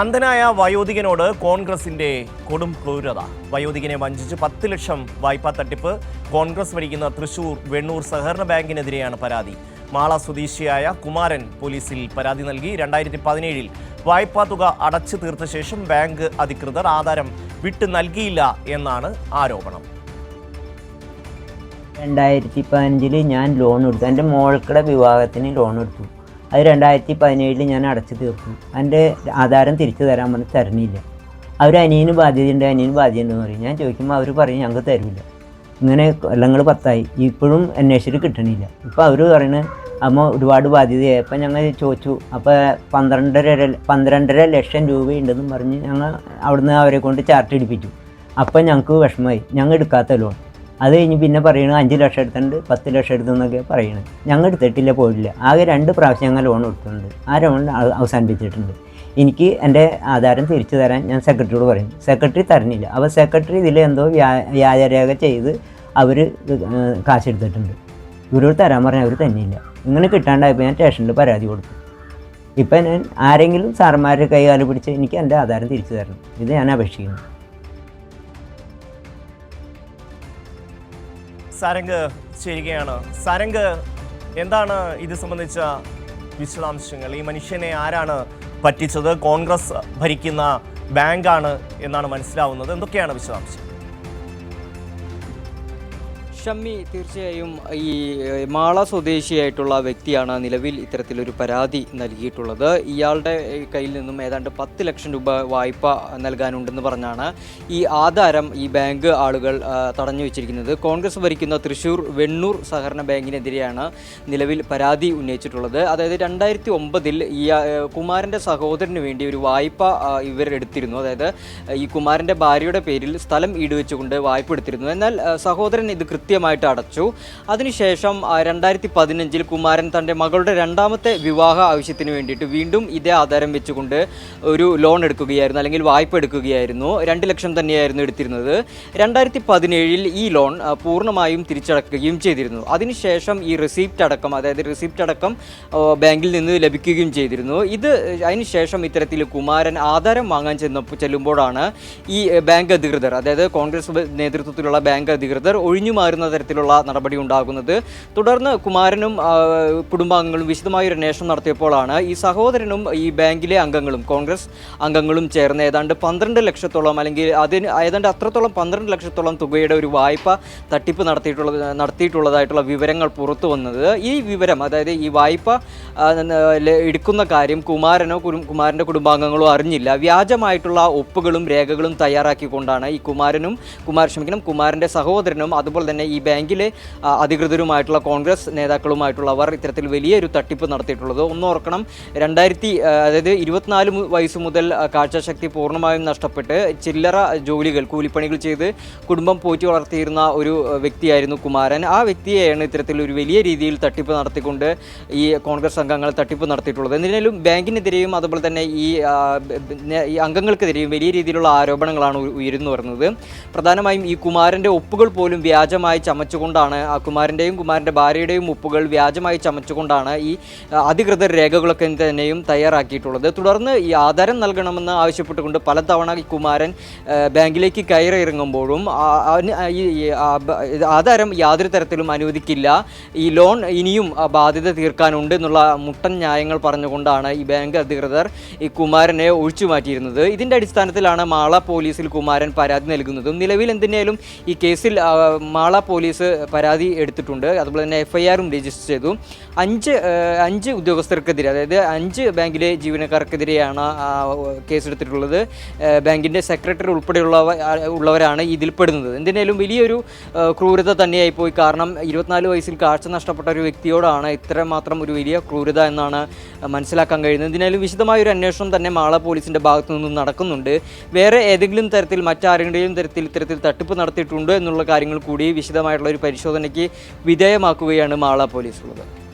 അന്ധനായ വയോധികനോട് കോൺഗ്രസിന്റെ കൊടും ക്രൂരത. വയോധികനെ വഞ്ചിച്ച് പത്ത് ലക്ഷം വായ്പാ തട്ടിപ്പ്. കോൺഗ്രസ് ഭരിക്കുന്ന തൃശൂർ വെണ്ണൂർ സഹകരണ ബാങ്കിനെതിരെയാണ് പരാതി. മാള സ്വദേശിയായ കുമാരൻ പോലീസിൽ പരാതി നൽകി രണ്ടായിരത്തി പതിനേഴിൽ വായ്പാ തുക അടച്ചു തീർത്ത ശേഷം ബാങ്ക് അധികൃതർ ആധാരം വിട്ടു നൽകിയില്ല എന്നാണ് ആരോപണം. രണ്ടായിരത്തി പതിനഞ്ചിൽ ഞാൻ ലോൺ എടുത്തു. എന്റെ മോൾക്കട വിവാഹത്തിന് ലോൺ എടുത്തു. അത് രണ്ടായിരത്തി പതിനേഴിൽ ഞാൻ അടച്ചു തീർക്കും. എന്റെ ആധാരം തിരിച്ചു തരാൻ പറഞ്ഞ് തരണില്ല. അവർ അനിയന് ബാധ്യതയുണ്ട് അനിയന് ബാധ്യതയുണ്ടെന്ന് പറയും. ഞാൻ ചോദിക്കുമ്പോൾ അവർ പറയും ഞങ്ങൾക്ക് തരില്ല ഇങ്ങനെ കൊല്ലങ്ങൾ പത്തായി. ഇപ്പോഴും അന്വേഷിച്ചിട്ട് കിട്ടണില്ല. ഇപ്പോൾ അവർ പറയുന്നത് അമ്മ ഒരുപാട് ബാധ്യതയായി. അപ്പം ഞങ്ങൾ ചോദിച്ചു അപ്പോൾ പന്ത്രണ്ടര പന്ത്രണ്ടര ലക്ഷം രൂപയുണ്ടെന്നും പറഞ്ഞ് ഞങ്ങൾ അവിടുന്ന് അവരെ കൊണ്ട് ചാർട്ട് എടുപ്പിച്ചു അപ്പം ഞങ്ങൾക്ക് വിഷമമായി. ഞങ്ങൾ എടുക്കാത്ത ലോൺ അത് കഴിഞ്ഞ് പിന്നെ പറയണു അഞ്ച് ലക്ഷം എടുത്തിട്ടുണ്ട് പത്ത് ലക്ഷം എടുത്തെന്നൊക്കെ പറയണു. ഞങ്ങൾ എടുത്തിട്ടില്ല പോയിട്ടില്ല. ആകെ രണ്ട് പ്രാവശ്യം ഞങ്ങൾ ലോൺ എടുത്തിട്ടുണ്ട്. ആ ലോൺ അവ- അവസാനിപ്പിച്ചിട്ടുണ്ട്. എനിക്ക് എന്റെ ആധാരം തിരിച്ചു തരാൻ ഞാൻ സെക്രട്ടറിയോട് പറയും. സെക്രട്ടറി തരണില്ല. അപ്പോൾ സെക്രട്ടറി ഇതിൽ എന്തോ വ്യാ വ്യാജരേഖ ചെയ്ത് അവർ കാശെടുത്തിട്ടുണ്ട് ഇവരോട് തരാൻ പറഞ്ഞാൽ അവർ തന്നെയില്ല ഇങ്ങനെ കിട്ടാണ്ടായപ്പോൾ ഞാൻ സ്റ്റേഷനിൽ പരാതി കൊടുത്തു. ഇപ്പം ഞാൻ ആരെങ്കിലും സാറന്മാരുടെ കൈകാലം പിടിച്ച് എനിക്ക് എന്റെ ആധാരം തിരിച്ചു തരണം. ഇത് ഞാൻ അപേക്ഷിക്കുന്നു. സരംഗ് ചേരുകയാണ്. സരംഗ് എന്താണ് ഇത് സംബന്ധിച്ച വിശദാംശങ്ങൾ? ഈ മനുഷ്യനെ ആരാണ് പറ്റിച്ചത്? കോൺഗ്രസ് ഭരിക്കുന്ന ബാങ്കാണ് എന്നാണ് മനസ്സിലാവുന്നത്. എന്തൊക്കെയാണ് വിശദാംശം? ഷമ്മി തീർച്ചയായും ഈ മാള സ്വദേശിയായിട്ടുള്ള വ്യക്തിയാണ് നിലവിൽ ഇത്തരത്തിലൊരു പരാതി നൽകിയിട്ടുള്ളത്. ഇയാളുടെ കയ്യിൽ നിന്നും ഏതാണ്ട് പത്ത് ലക്ഷം രൂപ വായ്പ നൽകാനുണ്ടെന്ന് പറഞ്ഞാണ് ഈ ആധാരം ഈ ബാങ്ക് ആളുകൾ തടഞ്ഞു വെച്ചിരിക്കുന്നത്. കോൺഗ്രസ് ഭരിക്കുന്ന തൃശൂർ വെണ്ണൂർ സഹകരണ ബാങ്കിനെതിരെയാണ് നിലവിൽ പരാതി ഉന്നയിച്ചിട്ടുള്ളത്. അതായത് രണ്ടായിരത്തി ഒമ്പതിൽ ഈ കുമാരന്റെ സഹോദരന് വേണ്ടി ഒരു വായ്പ ഇവരെടുത്തിരുന്നു അതായത് ഈ കുമാരന്റെ ഭാര്യയുടെ പേരിൽ സ്ഥലം ഈടുവെച്ചുകൊണ്ട് വായ്പ എടുത്തിരുന്നു. എന്നാൽ സഹോദരൻ ഇത് കൃത്യമായിട്ട് അടച്ചു. അതിനുശേഷം രണ്ടായിരത്തി പതിനഞ്ചിൽ കുമാരൻ തന്റെ മകളുടെ രണ്ടാമത്തെ വിവാഹ ആവശ്യത്തിന് വേണ്ടിയിട്ട് വീണ്ടും ഇതേ ആധാരം വെച്ചുകൊണ്ട് ഒരു ലോൺ എടുക്കുകയായിരുന്നു അല്ലെങ്കിൽ വായ്പ എടുക്കുകയായിരുന്നു. രണ്ട് ലക്ഷം തന്നെയായിരുന്നു എടുത്തിരുന്നത്. രണ്ടായിരത്തി പതിനേഴിൽ ഈ ലോൺ പൂർണമായും തിരിച്ചടക്കുകയും ചെയ്തിരുന്നു. അതിനുശേഷം ഈ റിസീപ്റ്റ് അടക്കം അതായത് റിസീപ്റ്റ് അടക്കം ബാങ്കിൽ നിന്ന് ലഭിക്കുകയും ചെയ്തിരുന്നു. ഇത് അതിനുശേഷം ഇത്തരത്തിൽ കുമാരൻ ആധാരം വാങ്ങാൻ ചെന്നപ്പോൾ ചെല്ലുമ്പോഴാണ് ഈ ബാങ്ക് അധികൃതർ അതായത് കോൺഗ്രസ് നേതൃത്വത്തിലുള്ള ബാങ്ക് അധികൃതർ ഒഴിഞ്ഞു മാറുന്ന തരത്തിലുള്ള നടപടി ഉണ്ടാകുന്നത്. തുടർന്ന് കുമാരനും കുടുംബാംഗങ്ങളും വിശദമായ ഒരു അന്വേഷണം നടത്തിയപ്പോഴാണ് ഈ സഹോദരനും ഈ ബാങ്കിലെ അംഗങ്ങളും കോൺഗ്രസ് അംഗങ്ങളും ചേർന്ന് ഏതാണ്ട് പന്ത്രണ്ട് ലക്ഷത്തോളം അല്ലെങ്കിൽ അതിന് ഏതാണ്ട് അത്രത്തോളം പന്ത്രണ്ട് ലക്ഷത്തോളം തുകയുടെ ഒരു വായ്പ തട്ടിപ്പ് നടത്തിയിട്ടുള്ള നടത്തിയിട്ടുള്ളതായിട്ടുള്ള വിവരങ്ങൾ പുറത്തു വന്നത്. ഈ വിവരം അതായത് ഈ വായ്പ എടുക്കുന്ന കാര്യം കുമാരനോ കുമാരന്റെ കുടുംബാംഗങ്ങളോ അറിഞ്ഞില്ല. വ്യാജമായിട്ടുള്ള ഒപ്പുകളും രേഖകളും തയ്യാറാക്കിക്കൊണ്ടാണ് ഈ കുമാരനും കുമാർ ക്ഷമിക്കണം കുമാരന്റെ സഹോദരനും അതുപോലെ തന്നെ ബാങ്കിലെ ആ, അധികൃതരുമായിട്ടുള്ള കോൺഗ്രസ് നേതാക്കളുമായിട്ടുള്ളവർ ഇത്തരത്തിൽ വലിയൊരു തട്ടിപ്പ് നടത്തിയിട്ടുള്ളത്. ഒന്നോർക്കണം രണ്ടായിരത്തി അതായത് ഇരുപത്തിനാല് വയസ്സ് മുതൽ കാഴ്ചശക്തി പൂർണമായും നഷ്ടപ്പെട്ട് ചില്ലറ ജോലികൾ കൂലിപ്പണികൾ ചെയ്ത് കുടുംബം പോറ്റി വളർത്തിയിരുന്ന ഒരു വ്യക്തിയായിരുന്നു കുമാരൻ. ആ വ്യക്തിയെയാണ് ഇത്തരത്തിൽ ഒരു വലിയ രീതിയിൽ തട്ടിപ്പ് നടത്തിക്കൊണ്ട് ഈ കോൺഗ്രസ് അംഗങ്ങൾ തട്ടിപ്പ് നടത്തിയിട്ടുള്ളത്. എന്തിനാലും ബാങ്കിനെതിരെയും അതുപോലെ തന്നെ ഈ ഈ അംഗങ്ങൾക്കെതിരെയും വലിയ രീതിയിലുള്ള ആരോപണങ്ങളാണ് ഉയരുന്നു വരുന്നത്. പ്രധാനമായും ഈ കുമാരന്റെ ഒപ്പുകൾ പോലും വ്യാജമായി ചമച്ചുകൊണ്ടാണ് ആ കുമാരന്റെയും കുമാരന്റെ ഭാര്യയുടെയും ഒപ്പുകൾ വ്യാജമായി ചമച്ചുകൊണ്ടാണ് ഈ അധികൃതർ രേഖകളൊക്കെ തന്നെയും തയ്യാറാക്കിയിട്ടുള്ളത്. തുടർന്ന് ഈ ആധാരം നൽകണമെന്ന് ആവശ്യപ്പെട്ടുകൊണ്ട് പലതവണ ഈ കുമാരൻ ബാങ്കിലേക്ക് കയറി ഇറങ്ങുമ്പോഴും ഈ ആധാരം യാതൊരു തരത്തിലും അനുവദിക്കില്ല. ഈ ലോൺ ഇനിയും ബാധ്യത തീർക്കാനുണ്ട് എന്നുള്ള മുട്ടൻ ന്യായങ്ങൾ പറഞ്ഞുകൊണ്ടാണ് ഈ ബാങ്ക് അധികൃതർ ഈ കുമാരനെ ഒഴിച്ചു മാറ്റിയിരുന്നത്. ഇതിന്റെ അടിസ്ഥാനത്തിലാണ് മാള പോലീസിൽ കുമാരൻ പരാതി നൽകുന്നതും. നിലവിൽ എന്തിനേലും ഈ കേസിൽ മാള പോലീസ് പരാതി എടുത്തിട്ടുണ്ട്. അതുപോലെ തന്നെ എഫ് ഐ ആറും രജിസ്റ്റർ ചെയ്തു. അഞ്ച് അഞ്ച് ഉദ്യോഗസ്ഥർക്കെതിരെ അതായത് അഞ്ച് ബാങ്കിലെ ജീവനക്കാർക്കെതിരെയാണ് കേസ് കേസെടുത്തിട്ടുള്ളത്. ബാങ്കിന്റെ സെക്രട്ടറി ഉൾപ്പെടെയുള്ള ഉള്ളവരാണ് ഇതിൽപ്പെടുന്നത് എന്തിനേലും വലിയൊരു ക്രൂരത തന്നെയായി പോയി. കാരണം ഇരുപത്തിനാല് വയസ്സിൽ കാഴ്ച നഷ്ടപ്പെട്ട ഒരു വ്യക്തിയോടാണ് ഇത്രമാത്രം ഒരു വലിയ ക്രൂരത എന്നാണ് മനസ്സിലാക്കാൻ കഴിയുന്നത്. എന്തിനാലും വിശദമായ ഒരു അന്വേഷണം തന്നെ മാള പോലീസിന്റെ ഭാഗത്തു നിന്നും നടക്കുന്നുണ്ട്. വേറെ ഏതെങ്കിലും തരത്തിൽ മറ്റാരുടെയും തരത്തിൽ ഇത്തരത്തിൽ തട്ടിപ്പ് നടത്തിയിട്ടുണ്ട് എന്നുള്ള കാര്യങ്ങൾ കൂടി വിശദമായിട്ടുള്ള ഒരു പരിശോധനയ്ക്ക് വിധേയമാക്കുകയാണ് മാള പോലീസ് ഉള്ളത്